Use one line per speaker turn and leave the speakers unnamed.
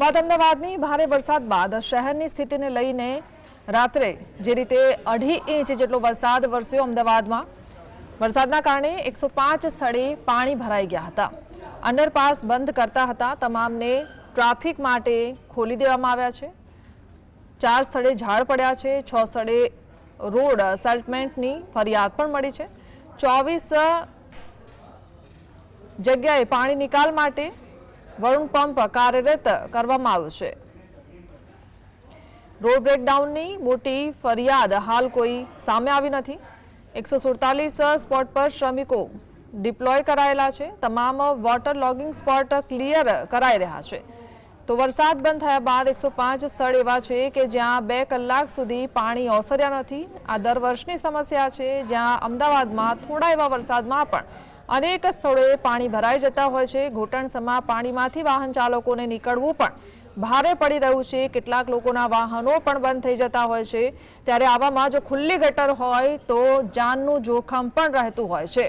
વાત અમદાવાદની ભારે વરસાદ બાદ શહેરની સ્થિતિને લઈને રાત્રે જે રીતે અઢી ઇંચ જેટલો વરસાદ વરસ્યો અમદાવાદમાં, વરસાદના કારણે એકસો સ્થળે પાણી ભરાઈ ગયા હતા. અંડરપાસ બંધ કરતા હતા. તમામને ટ્રાફિક માટે ખોલી દેવામાં આવ્યા છે. ચાર સ્થળે ઝાડ પડ્યા છે. છ સ્થળે રોડ સેટલમેન્ટની ફરિયાદ પણ મળી છે. ચોવીસ જગ્યાએ પાણી નિકાલ માટે વરુણ પંપ કાર્યરત કરવામાં આવ્યું છે. રોડ બ્રેકડાઉનની મોટી ફરિયાદ હાલ કોઈ સામે આવી નથી. એકસો સુડતાલીસ સ્પોટ પર શ્રમિકો ડિપ્લોય કરાયેલા છે. તમામ વોટર લોગિંગ સ્પોટ ક્લિયર કરાઈ રહ્યા છે. તો વરસાદ બંધ થયા બાદ એકસો પાંચ સ્થળ એવા છે કે જ્યાં બે કલાક સુધી પાણી ઓસર્યા નથી. આ દર વર્ષની સમસ્યા છે. જ્યાં અમદાવાદમાં થોડા એવા વરસાદમાં પણ અનેક સ્થળોએ પાણી ભરાઈ જતા હોય છે. ઘૂંટણસમા પાણીમાંથી વાહન ચાલકોને નીકળવું પણ ભારે પડી રહ્યું છે. કેટલાક લોકોના વાહનો પણ બંધ થઈ જતા હોય છે. ત્યારે આવામાં જો ખુલ્લી ગટર હોય તો જાનનું જોખમ પણ રહેતું હોય છે.